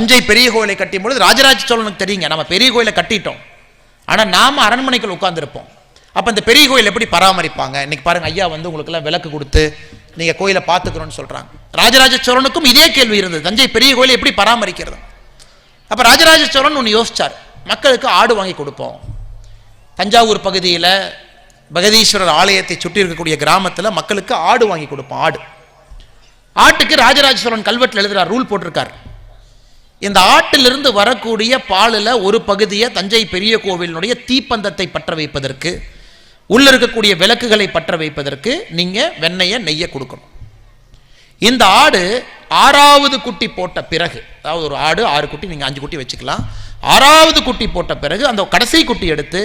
தஞ்சை பெரிய கோயிலை கட்டும் பொழுது ராஜராஜ சோழனுக்கு தெரியுங்க. நம்ம பெரிய கோயிலை கட்டிட்டோம். ஆனால் நாம அரண்மனைக்குள் உட்காந்துருப்போம் அப்போ இந்த பெரிய கோயில் எப்படி பராமரிப்பாங்க? இன்னைக்கு பாருங்க ஐயா வந்து உங்களுக்கெல்லாம் விளக்கு கொடுத்து நீங்கள் கோயிலை பார்த்துக்கணும்னு சொல்கிறாங்க ராஜராஜ சோழனுக்கும் இதே கேள்வி இருந்தது. தஞ்சை பெரிய கோயிலை எப்படி பராமரிக்கிறது? அப்போ ராஜராஜ சோழன் ஒன்று யோசிச்சார். மக்களுக்கு ஆடு வாங்கி கொடுப்போம். தஞ்சாவூர் பகுதியில் பகதீஸ்வரர் ஆலயத்தை சுற்றி இருக்கக்கூடிய கிராமத்தில் மக்களுக்கு ஆடு வாங்கி கொடுப்போம் ஆடு. ஆட்டுக்கு ராஜராஜ சோழன் கல்வெட்டில் எழுதுறார் ரூல் போட்டிருக்கார். இந்த ஆட்டிலிருந்து வரக்கூடிய பாலில் ஒரு பகுதியை தஞ்சை பெரிய கோவிலினுடைய தீப்பந்தத்தை பற்ற வைப்பதற்கு உள்ளே இருக்கக்கூடிய விளக்குகளை பற்ற வைப்பதற்கு நீங்கள் வெண்ணெயை நெய்யை கொடுக்கணும். இந்த ஆடு ஆறாவது குட்டி போட்ட பிறகு அதாவது ஒரு ஆடு ஆறு குட்டி நீங்கள் அஞ்சு குட்டி வச்சுக்கலாம். ஆறாவது குட்டி போட்ட பிறகு அந்த கடைசி குட்டி எடுத்து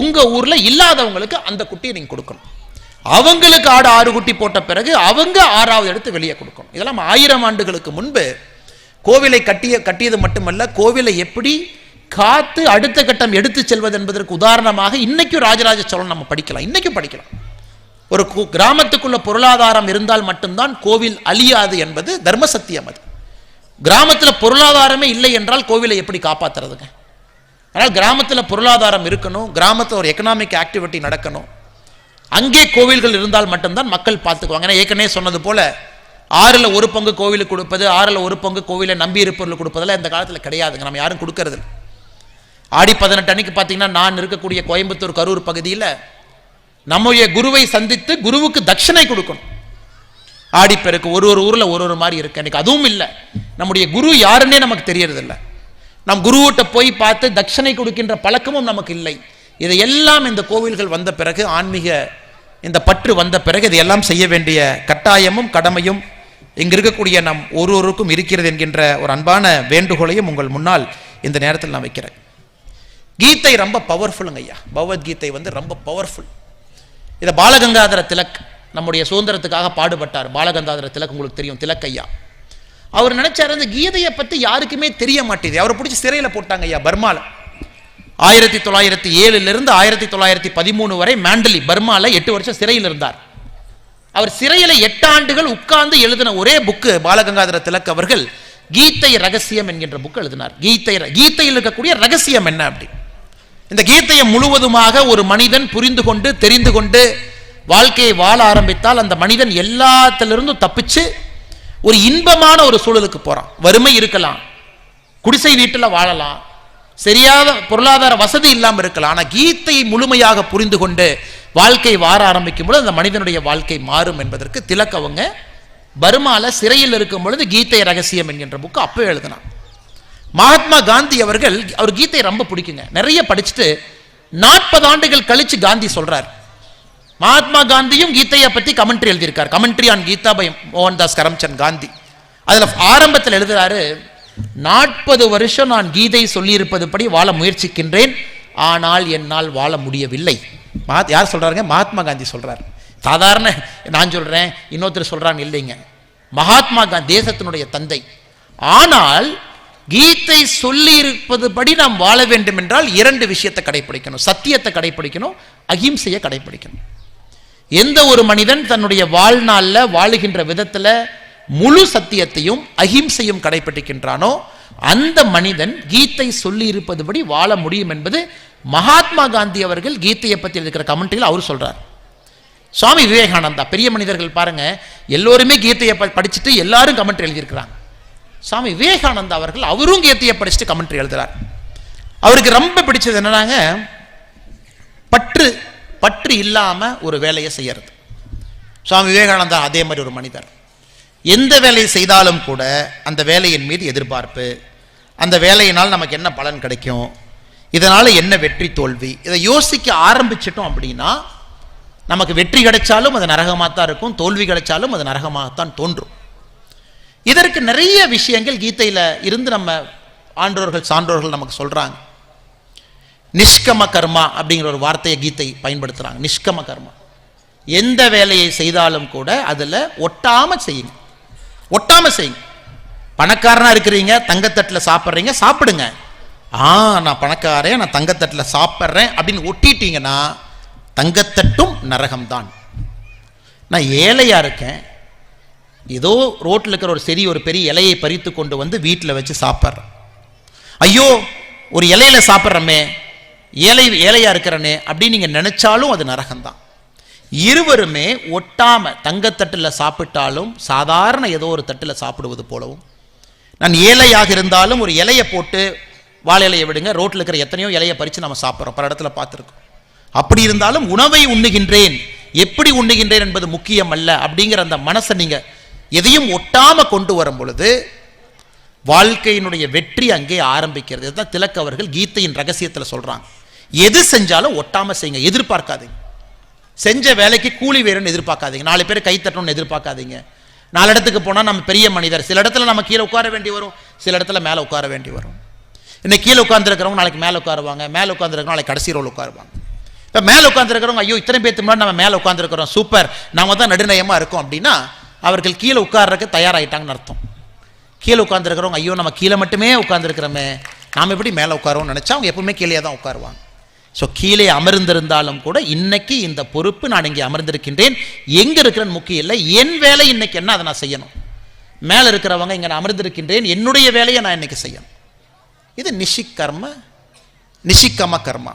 உங்கள் ஊரில் இல்லாதவங்களுக்கு அந்த குட்டியை நீங்கள் கொடுக்கணும். அவங்களுக்கு ஆடு ஆறு குட்டி போட்ட பிறகு அவங்க ஆறாவது எடுத்து வெளியே கொடுக்கணும். இதெல்லாம் ஆயிரம் ஆண்டுகளுக்கு முன்பு கோவிலை கட்டிய கட்டியது மட்டுமல்ல கோவிலை எப்படி காத்து அடுத்த கட்டம் எடுத்து செல்வது என்பதற்கு உதாரணமாக இன்னைக்கும் ராஜராஜ சோழன் நம்ம படிக்கலாம். இன்னைக்கும் படிக்கலாம். ஒரு கு- கிராமத்துக்குள்ள பொருளாதாரம் இருந்தால் மட்டும்தான் கோவில் அழியாது என்பது தர்ம சத்தியம் அது. கிராமத்தில் பொருளாதாரமே இல்லை என்றால் கோவிலை எப்படி காப்பாத்துறதுங்க? அதனால் கிராமத்தில் பொருளாதாரம் இருக்கணும் கிராமத்தில் ஒரு எக்கனாமிக் ஆக்டிவிட்டி நடக்கணும். அங்கே கோவில்கள் இருந்தால் மட்டும்தான் மக்கள் பார்த்துக்குவாங்க. ஏன்னா ஏற்கனவே சொன்னது போல ஆறில் ஒரு பங்கு கோவிலுக்கு கொடுப்பது ஆறில் ஒரு பங்கு கோவிலை நம்பி இருப்பவர்களுக்கு கொடுப்பதெல்லாம் இந்த காலத்தில் கிடையாதுங்க. நம்ம யாரும் கொடுக்கறது ஆடி பதினெட்டு அன்னைக்கு பார்த்தீங்கன்னா நான் இருக்கக்கூடிய கோயம்புத்தூர் கரூர் பகுதியில் நம்முடைய குருவை சந்தித்து குருவுக்கு தட்சிணை கொடுக்கணும். ஆடிப்பெருக்கு ஒரு ஒரு ஊரில் ஒரு ஒரு மாதிரி இருக்கு. எனக்கு அதுவும் இல்லை. நம்முடைய குரு யாருன்னே நமக்கு தெரியறதில்ல. நம் குருவிட்ட போய் பார்த்து தட்சிணை கொடுக்கின்ற பழக்கமும் நமக்கு இல்லை. இதையெல்லாம் இந்த கோவில்கள் வந்த பிறகு ஆன்மீக இந்த பற்று வந்த பிறகு இதையெல்லாம் செய்ய வேண்டிய கட்டாயமும் கடமையும் இங்கு இருக்கக்கூடிய நம் ஒருவருக்கும் இருக்கிறது என்கின்ற ஒரு அன்பான வேண்டுகோளையும் உங்கள் முன்னால் இந்த நேரத்தில் நான் வைக்கிறேன். கீதை ரொம்ப பவர்ஃபுல்லுங்க ஐயா. பகவத்கீதை வந்து ரொம்ப பவர்ஃபுல் இதை பாலகங்காதர திலக் நம்முடைய சுதந்திரத்துக்காக பாடுபட்டார். பாலகங்காதர திலக் உங்களுக்கு தெரியும். திலக் ஐயா. அவர் நினைச்சார் அந்த கீதையை பற்றி யாருக்குமே தெரிய மாட்டேது. அவரை பிடிச்சி சிறையில் போட்டாங்க ஐயா பர்மால. ஆயிரத்தி தொள்ளாயிரத்தி ஏழுலேருந்து ஆயிரத்தி தொள்ளாயிரத்தி பதிமூணு வரை மேண்டலி பர்மாவில் எட்டு வருஷம் சிறையில் இருந்தார். அவர் சிறையில் எட்டு ஆண்டுகள் உட்கார்ந்து எழுதின ஒரே புக்கு பாலகங்காதர திலக் அவர்கள் கீதை ரகசியம் என்கின்ற புக் எழுதினார். கீதை கீதையில் இருக்கக்கூடிய ரகசியம் என்ன அப்படி? இந்த கீதையை முழுவதுமாக ஒரு மனிதன் புரிந்து கொண்டு தெரிந்து கொண்டு வாழ்க்கையை வாழ ஆரம்பித்தால் அந்த மனிதன் எல்லாத்திலிருந்தும் தப்பிச்சு ஒரு இன்பமான ஒரு சூழலுக்கு போகிறான் வறுமை இருக்கலாம் குடிசை வீட்டில் வாழலாம் சரியாத பொருளாதார வசதி இல்லாமல் இருக்கலாம் ஆனால் கீதையை முழுமையாக புரிந்து கொண்டு வாழ்க்கை வார ஆரம்பிக்கும் பொழுது அந்த மனிதனுடைய வாழ்க்கை மாறும் என்பதற்கு திலக் அவங்க பர்மால சிறையில் இருக்கும் பொழுது கீதை ரகசியம் என்கின்ற புக்கு அப்போ எழுதினான். மகாத்மா காந்தி அவர்கள் அவர் கீதை ரொம்ப பிடிக்குங்க. நிறைய படிச்சுட்டு நாற்பது ஆண்டுகள் கழிச்சு காந்தி சொல்கிறார் மகாத்மா காந்தியும் கீதையை பற்றி கமெண்ட்ரி எழுதியிருக்கார். Commentary on Gita by Mohandas Karamchand Gandhi அதில் ஆரம்பத்தில் எழுதுகிறாரு நாற்பது வருஷம் நான் கீதை சொல்லியிருப்பது படி வாழ முயற்சிக்கின்றேன். ஆனால் என்னால் வாழ முடியவில்லை. மகாத் யார் சொல்றாருங்க? மகாத்மா காந்தி சொல்கிறார் சாதாரண நான் சொல்றேன் இன்னொருத்தர் சொல்கிறாங்க இல்லைங்க. மகாத்மா காந்தி தேசத்தினுடைய தந்தை. ஆனால் கீதை சொல்லி இருப்பது படி நாம் வாழ வேண்டும் என்றால் இரண்டு விஷயத்தை கடைபிடிக்கணும் சத்தியத்தை கடைபிடிக்கணும் அகிம்சையை கடைபிடிக்கணும் எந்த ஒரு மனிதன் தன்னுடைய வாழ்நாளில் வாழுகின்ற விதத்துல முழு சத்தியத்தையும் அகிம்சையும் கடைபிடிக்கின்றானோ அந்த மனிதன் கீதை சொல்லி இருப்பதுபடி வாழ முடியும் என்பது மகாத்மா காந்தி அவர்கள் கீதையை பற்றி இருக்கிற கமெண்ட்டில் அவர் சொல்கிறார் சுவாமி விவேகானந்தா பெரிய மனிதர்கள் பாருங்கள் எல்லோருமே கீதையை ப- படிச்சுட்டு எல்லாரும் கமெண்ட் எழுதியிருக்கிறாங்க. சுவாமி விவேகானந்தா அவர்கள் அவரும் கீதையை படிச்சுட்டு கமெண்ட் எழுதுகிறார் அவருக்கு ரொம்ப பிடிச்சது என்னன்னாங்க பற்று பற்று இல்லாமல் ஒரு வேலையை செய்யறது. சுவாமி விவேகானந்தா அதே மாதிரி ஒரு மனிதர். எந்த வேலையை செய்தாலும் கூட அந்த வேலையின் மீது எதிர்பார்ப்பு அந்த வேலையினால் நமக்கு என்ன பலன் கிடைக்கும் இதனால் என்ன வெற்றி தோல்வி? இதை யோசிக்க ஆரம்பிச்சிட்டோம் அப்படின்னா நமக்கு வெற்றி கிடைச்சாலும் அது நரகமாக தான் இருக்கும் தோல்வி கிடைச்சாலும் அது நரகமாகத்தான் தோன்றும். இதற்கு நிறைய விஷயங்கள் கீதையில் இருந்து நம்ம ஆன்றோர்கள் சான்றோர்கள் நமக்கு சொல்கிறாங்க நிஷ்கம கர்மா அப்படிங்கிற ஒரு வார்த்தையை கீதை பயன்படுத்துகிறாங்க நிஷ்கம கர்மா. எந்த வேலையை செய்தாலும் கூட அதில் ஒட்டாமல் செய்யுங்க. ஒட்டாமல் செய்யுங்க. பணக்காரனாக இருக்கிறீங்க தங்கத்தட்டில் சாப்பிட்றீங்க சாப்பிடுங்க. ஆ நான் பணக்காரன் நான் தங்கத்தட்டில் சாப்பிட்றேன் அப்படின்னு ஒட்டிட்டீங்கன்னா தங்கத்தட்டும் நரகம்தான். நான் ஏழையாக இருக்கேன். ஏதோ ரோட்டில் இருக்கிற ஒரு செடி ஒரு பெரிய இலையை பறித்து கொண்டு வந்து வீட்டில் வச்சு சாப்பிட்றேன். ஐயோ ஒரு இலையில சாப்பிட்றமே ஏழை ஏழையாக இருக்கிறனே அப்படின்னு நீங்கள் நினச்சாலும் அது நரகம்தான். இருவருமே ஒட்டாமல் தங்கத்தட்டில் சாப்பிட்டாலும் சாதாரண ஏதோ ஒரு தட்டில் சாப்பிடுவது போலவும். நான் ஏழையாக இருந்தாலும் ஒரு இலையை போட்டு வாழை இலையை விடுங்க. ரோட்டில் இருக்கிற எத்தனையோ இலையை பறித்து நம்ம சாப்பிட்றோம். பல இடத்துல பார்த்துருக்கோம். அப்படி இருந்தாலும் உணவை உண்ணுகின்றேன். எப்படி உண்ணுகின்றேன் என்பது முக்கியம் அல்ல அப்படிங்கிற அந்த மனசை நீங்கள் எதையும் ஒட்டாமல் கொண்டு வரும் பொழுது வாழ்க்கையினுடைய வெற்றி அங்கே ஆரம்பிக்கிறது. இதுதான் திலக் அவர்கள் கீதையின் ரகசியத்தில் சொல்கிறாங்க எது செஞ்சாலும் ஒட்டாம செய்யுங்க. எதிர்பார்க்காதீங்க. செஞ்ச வேலைக்கு கூலி வேணும்னு எதிர்பார்க்காதீங்க. நாலு பேர் கை தட்டணும்னு எதிர்பார்க்காதீங்க. நாலு இடத்துக்கு போனால் நம்ம பெரிய மனிதர். சில இடத்துல நம்ம கீழே உட்கார வேண்டி வரும். சில இடத்துல மேலே உட்கார வேண்டி வரும். இன்னைக்கு கீழே உட்காந்துருக்கிறவங்க நாளைக்கு மேலே உட்காருவாங்க மேலே உட்காந்துருக்கிறவங்க நாளைக்கு கடைசி ரோல் உட்காருவாங்க. இப்போ மேலே உட்காந்துருக்கிறவங்க ஐயோ இத்தனை பேர்த்து முன்னாடி நம்ம மேலே உட்காந்துருக்கிறோம் சூப்பர். நாம தான் நடுநயமாக இருக்கோம் அப்படின்னா அவர்கள் கீழே உட்கார்றதுக்கு தயாராகிட்டாங்கன்னு அர்த்தம். கீழே உட்காந்துருக்கிறவங்க ஐயோ நம்ம கீழே மட்டுமே உட்காந்துருக்கிறோமே நாம் எப்படி மேலே உட்காரோன்னு நினச்சா அவங்க எப்பவுமே கீழே தான் உட்காருவாங்க. ஸோ கீழே அமர்ந்திருந்தாலும் கூட இன்னைக்கு இந்த பொறுப்பு நான் இங்கே அமர்ந்திருக்கின்றேன். எங்கே இருக்கிறேன்னு முக்கியம் இல்லை என் வேலை இன்னைக்கு என்ன அதை நான் செய்யணும். மேலே இருக்கிறவங்க இங்கே நான் அமர்ந்திருக்கின்றேன் என்னுடைய வேலையை நான் இன்னைக்கு செய்யணும். இது நிஷிக் கர்ம நிஷிக்கம கர்மா.